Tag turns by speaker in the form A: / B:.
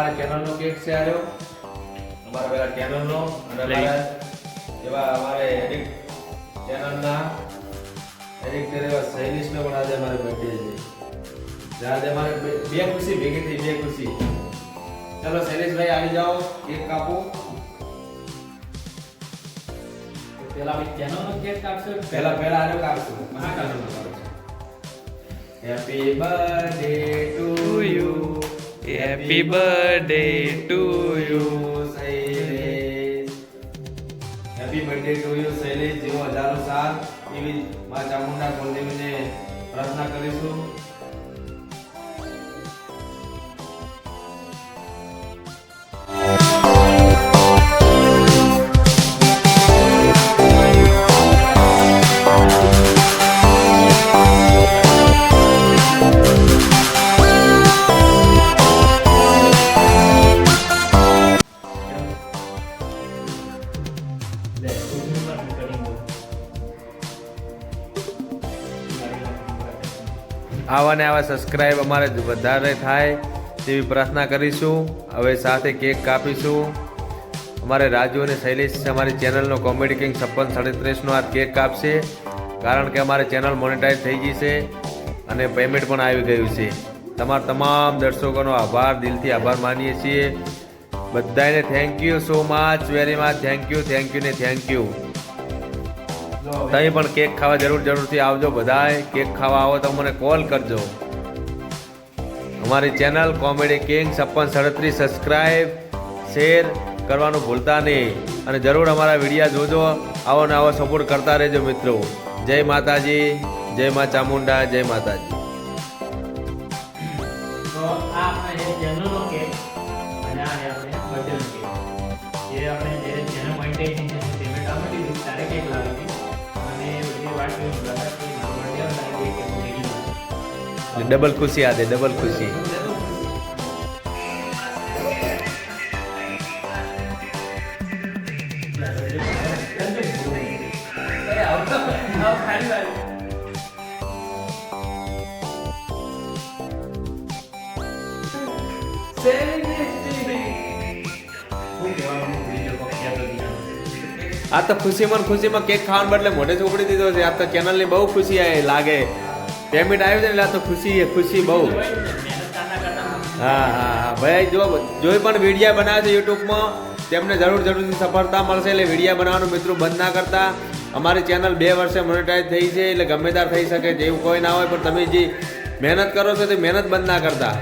A: અમારા ચેનલનો કેક છે આવ્યો અમારા પેલા ચેનલનો અને અમારા એવા અમારે એડિટ ચેનલના એડિક્ટર એવા શૈલેષને પણ આજે અમારે બર્થડે છે. આજે અમારે બે ખુશી ભેગી થઈ બે ખુશી. ચલો શૈલેષભાઈ આવી જાઓ કેક કાપો.
B: પેલા ભાઈ ચેનલનો કેક કાપશો
A: પેલા પેલા આનો કાપશો.
B: મહા કાપશો
A: happy birthday to
C: happy birthday to you
A: Shailesh happy birthday to you Shailesh જેવો હજારો સાલ એવી મા ચામુંડા કુળદેવીને પ્રાર્થના કરીશું.
B: લે ઊભું પણ કરી
A: આવા ને આવા સબસ્ક્રાઇબ અમારે વધારે થાય તેવી પ્રાર્થના કરીશું. હવે સાથે કેક કાપીશું. અમારે રાજુ અને શૈલેષ અમારી ચેનલનો કોમેડી કિંગ છપ્પન સાડત્રીસનો આ કેક કાપશે. કારણ કે અમારી ચેનલ મોનેટાઈઝ થઈ ગઈ છે અને પેમેન્ટ પણ આવી ગયું છે. તમારા તમામ દર્શકોનો આભાર, દિલથી આભાર માનીએ છીએ. બધાને thank you so much very much thank you thank you ને થેન્ક યુ તમે પણ કેક ખાવા જરૂર જરૂરથી આવજો બધાય. કેક ખાવા આવો તો મને કોલ કરજો. અમારી ચેનલ કોમેડી કિંગ છપ્પન સડત્રીસ સબસ્ક્રાઈબ શેર કરવાનું ભૂલતા નહીં. અને જરૂર અમારા વિડીયા જોજો. આવો ને આવો સપોર્ટ કરતા રહેજો મિત્રો. જય માતાજી જય મા ચામુંડા જય માતાજી.
B: તો આ આપણે જે ચેનલનો કેક અને આ બર્થડેનો કેક જે આપણે જ્યારે જેના માટે પેમેન્ટ આવવા દીધું ત્યારે કંઈક હતી અને બધી વાત કરી મુલાકાત કરી મારો ત્યારે બે કેક લઈ લીધું
A: ડબલ ખુશી. આદે આ તો ખુશીમાં ખુશીમાં કેક ખાવાનું બદલે મોઢે ચોપડી દીધો છે. આ તો ચેનલની બહુ ખુશી લાગે. પેમેન્ટ આવ્યું છે ને આ તો ખુશી ખુશી બહુ. હા હા હા. ભાઈ, જો, જોઈ પણ વિડીયા બનાવે છે યુટ્યુબમાં, તેમને જરૂર જરૂરથી સફળતા મળશે એટલે વિડીયા બનાવવાનું મિત્રો બંધ ના કરતા. અમારી ચેનલ બે વર્ષે મોનેટાઈઝ થઈ છે એટલે ગમે ત્યારે થઈ શકે એવું કોઈ ના હોય, પણ તમે જે મહેનત કરો છો તે મહેનત બંધ ના કરતા.